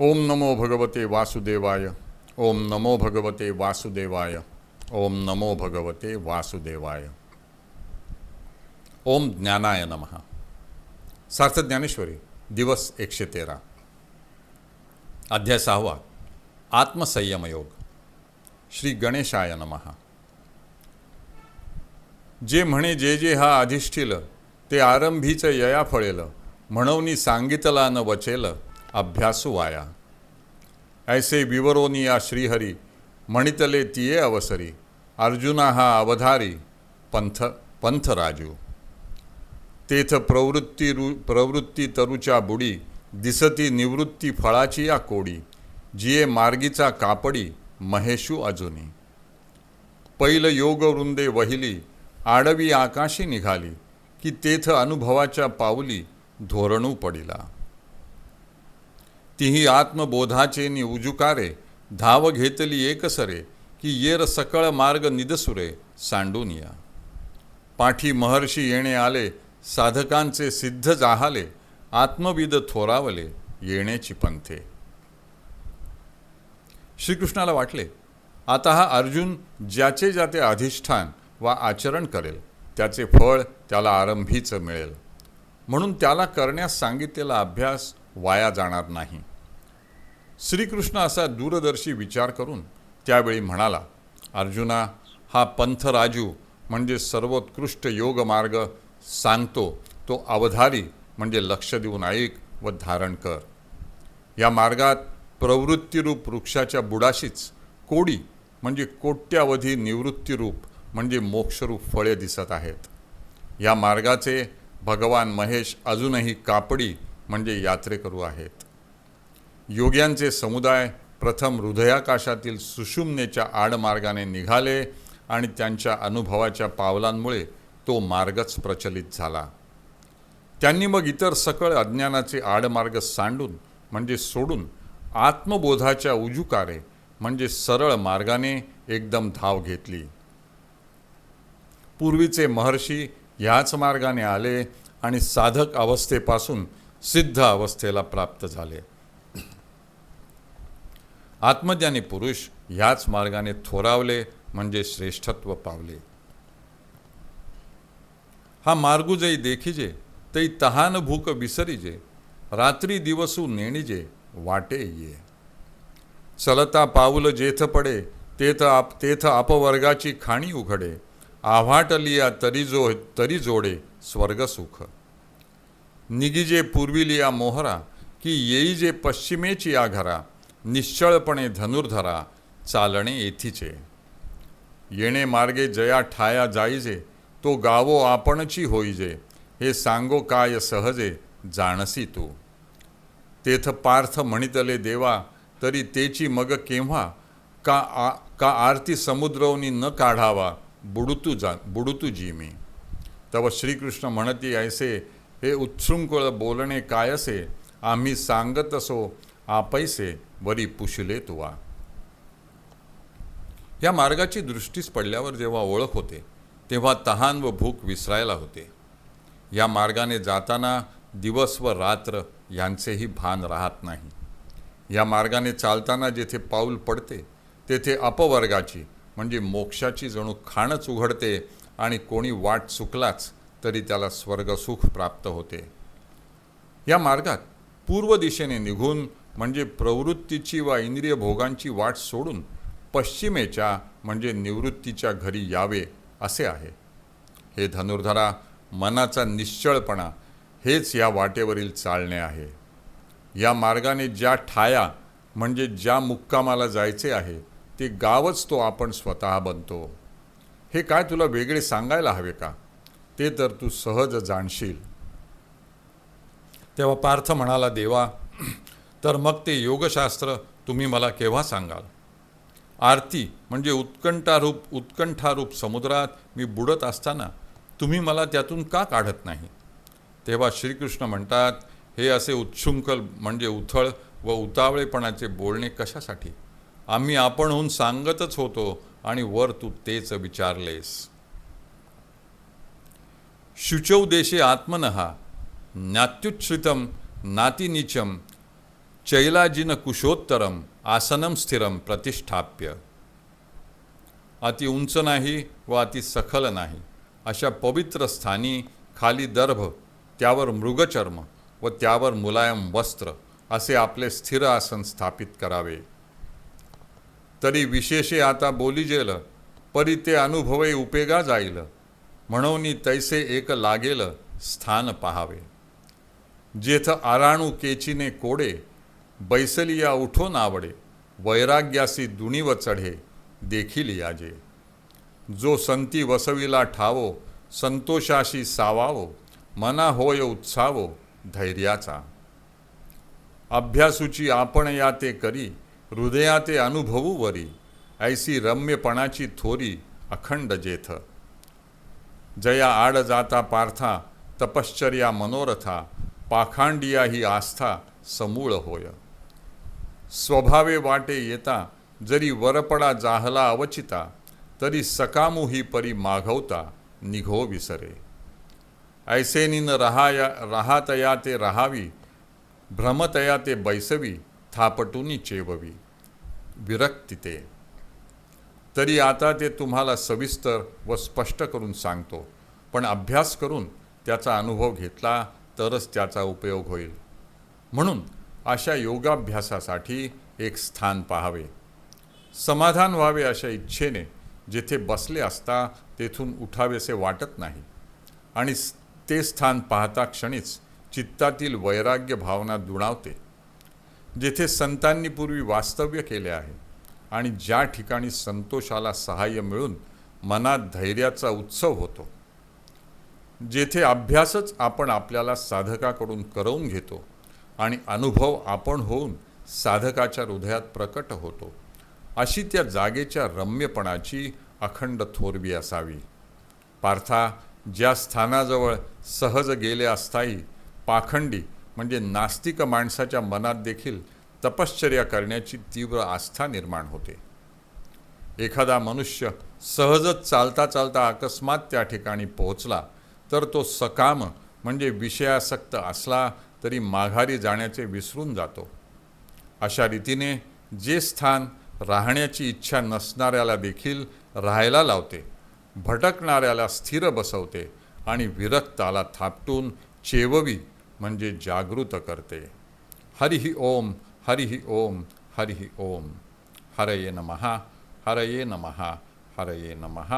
ओम नमो भगवते वासुदेवाय ओम नमो भगवते वासुदेवाय ओम नमो भगवते वासुदेवाय। ओम ज्ञानाय नमः। सार्थ ज्ञानेश्वरी दिवस एकशे तेरा। अध्याय सहावा आत्मसंयमयोग। श्री गणेशाय नमः। जे म्हणे जे जे हा अधिष्ठिल ते आरंभीच यया फळेल म्हणवनी सांगितला न वचेल अभ्यासूवाया ऐसे विवरोनिया श्रीहरी म्हणितले तिये अवसरी. अर्जुना हा अवधारी पंथ पंथराजू. तेथ प्रवृत्ती रु प्रवृत्ती तरुच्या बुडी दिसती निवृत्ती फळाची या कोडी जिये मार्गीचा कापडी महेशू अजुनी. पैल योगवृंदे वहिली आडवी आकाशी निघाली की तेथ अनुभवाच्या पावली धोरणू पडिला. तिही आत्मबोधाचे नि उजुकारे धाव घेतली एकसरे की येर सकळ मार्ग निदसुरे सांडून या पाठी महर्षी येणे आले साधकांचे सिद्ध जाहाले आत्मविद थोरावले येण्याची पंथे. श्रीकृष्णाला वाटले आता हा अर्जुन ज्याचे ज्याचे अधिष्ठान वा आचरण करेल त्याचे फळ त्याला आरंभीच मिळेल. म्हणून त्याला करण्यास सांगितलेला अभ्यास वाया जाणार नाही. श्रीकृष्ण असा दूरदर्शी विचार करून त्यावेळी म्हणाला अर्जुना हा पंथराजू म्हणजे सर्वोत्कृष्ट योग मार्ग सांगतो. तो अवधारी म्हणजे लक्ष देऊन ऐक व धारण कर. या मार्गात प्रवृत्तीरूप वृक्षाच्या बुडाशीच कोडी म्हणजे कोट्यावधी निवृत्तीरूप म्हणजे मोक्षरूप फळे दिसत आहेत. या मार्गाचे भगवान महेश अजूनही कापडी म्हणजे यात्रेकरू आहेत. योग्यांचे समुदाय प्रथम हृदयाकाशातील सुषुम्नेच्या आडमार्गाने निघाले आणि त्यांच्या अनुभवाच्या पावलांमुळे तो मार्गच प्रचलित झाला. त्यांनी मग इतर सकळ अज्ञानाचे आडमार्ग सांडून म्हणजे सोडून आत्मबोधाच्या उजुकारे म्हणजे सरळ मार्गाने एकदम धाव घेतली. पूर्वीचे महर्षी ह्याच मार्गाने आले आणि साधक अवस्थेपासून सिद्ध अवस्थेला प्राप्त झाले. आत्मज्ञानी पुरुष ह्याच मार्गाने थोरावले म्हणजे श्रेष्ठत्व पावले. हा मार्गू जई देखिजे तै तहान भूक विसरिजे रात्री दिवसू नेणिजे वाटे ये. चलता पाऊल जेथ पडे तेथ आप तेथ अपवर्गाची खाणी उघडे आव्हाटलिया तरी जो तरी जोडे स्वर्गसुख निगिजे पूर्विलिया मोहरा की येई जे पश्चिमेची या घरा निश्चळपणे धनुर्धरा चालणे येथीचे. येणे मार्गे जया ठाया जाईजे तो गावो आपणची होईजे हे सांगो काय सहजे जाणसी तू. तेथ पार्थ म्हणितले देवा तरी तेची मग केव्हा का आ का आरती समुद्रवनी न काढावा बुडुतू जा बुडुतू जी मी तव श्रीकृष्ण म्हणती ऐसे हे उत्सृंखळ बोलणे कायसे आम्ही सांगत असो आपैसे वरी पुशले तुवा. या मार्गाची दृष्टीस पडल्यावर जेव्हा ओळख होते तेव्हा तहान व भूक विसरायला होते. या मार्गाने जाताना दिवस व रात्र यांचेही भान राहत नाही. या मार्गाने चालताना जेथे पाऊल पडते तेथे अपवर्गाची म्हणजे मोक्षाची जणू खाणच उघडते आणि कोणी वाट चुकलाच तरी त्याला स्वर्गसुख प्राप्त होते. या मार्गात पूर्व दिशेने निघून म्हणजे प्रवृत्तीची वा इंद्रिय भोगांची वाट सोडून पश्चिमेच्या म्हणजे निवृत्तीच्या घरी यावे असे आहे. हे धनुर्धरा मनाचा निश्चळपणा हेच या वाटेवरील चालणे आहे. या मार्गाने ज्या ठाया म्हणजे ज्या मुक्कामाला जायचे आहे ते गावच तो आपण स्वतः बनतो. हे काय तुला वेगळे सांगायला हवे का? ते तर तू सहज जाणशील. तेव्हा पार्थ म्हणाला देवा तर मग ते योगशास्त्र तुम्ही मला केव्हा सांगाल? आरती म्हणजे उत्कंठारूप उत्कंठारूप समुद्रात मी बुडत असताना तुम्ही मला त्यातून का काढत नाही? तेव्हा श्रीकृष्ण म्हणतात हे असे उच्छृंखल म्हणजे उथळ व उतावळेपणाचे बोलणे कशासाठी? आम्ही आपणहून सांगतच होतो आणि वर तू तेच विचारलेस. शुचौ देशे आत्मनहा नात्युच्छ्रितम नातिनीचम चैलाजिन कुशोत्तरम आसनम स्थिरम प्रतिष्ठाप्य। अति उंच नाही व अति सखल नाही अशा पवित्र स्थानी खाली दर्भ त्यावर मृगचर्म व त्यावर मुलायम वस्त्र असे आपले स्थिर आसन स्थापित करावे। तरी विशेषे आता बोलिजेल परी ते अनुभवे उपेगा जाईल। म्हणून तैसे एक लागेल स्थान पहावे. जेथ आराणू केचीने कोडे बैसलिया उठून आवडे वैराग्यासी दुणीव चढे देखील याजे. जो संती वसविला ठावो संतोषाशी सावावो मना होय उत्सावो धैर्याचा. अभ्यासूची आपण या ते करी हृदया ते अनुभवू वरी ऐसी रम्यपणाची थोरी अखंड जेथ. जया आड जाता पार्था तपश्चर्या मनोरथा पाखांडिया ही आस्था समूळ होय. स्वभावे वाटे येता जरी वरपडा जाहला अवचिता तरी सकामू ही परी माघवता निघो विसरे. ऐसेनीन रहाया राहातया ते राहावी भ्रमतया ते बैसवी थापटूनी चेववी. विरक्ती ते. तरी आता ते तुम्हाला सविस्तर व स्पष्ट करून सांगतो. पण अभ्यास करून त्याचा अनुभव घेतला तरच त्याचा उपयोग होईल. म्हणून अशा योगाभ्यासासाठी एक स्थान पाहावे. समाधान व्हावे अशा इच्छेने जेथे बसले असता तेथून उठावेसे वाटत नाही. आणि ते स्थान पाहता क्षणीच चित्तातील वैराग्य भावना दुणावते. जेथे संतांनी पूर्वी वास्तव्य केले आहे आणि ज्या ठिकाणी संतोषाला सहाय्य मिळून मनात धैर्याचा उत्सव होतो जेथे अभ्यासच आपण आपल्याला साधकाकडून करवून घेतो आणि अनुभव आपण होऊन साधकाच्या हृदयात प्रकट होतो अशी त्या जागेच्या रम्यपणाची अखंड थोरवी असावी. पार्था ज्या स्थानाजवळ सहज गेले असताही पाखंडी म्हणजे नास्तिक माणसाच्या मनात देखील तपश्चर्या करण्याची तीव्र आस्था निर्माण होते. एखादा मनुष्य सहजच चालता चालता अकस्मात त्या ठिकाणी पोहोचला तर तो सकाम म्हणजे विषयासक्त असला तरी माघारी जाण्याचे विसरून जातो. अशा रीतीने जे स्थान राहण्याची इच्छा नसणाऱ्याला देखील राहायला लावते भटकणाऱ्याला स्थिर बसवते आणि विरक्ताला थापटून चेववी म्हणजे जागृत करते. हरिहि ओम हरिः ओम हरिः ओम। हरये नमः हरये नमः हरये नमः।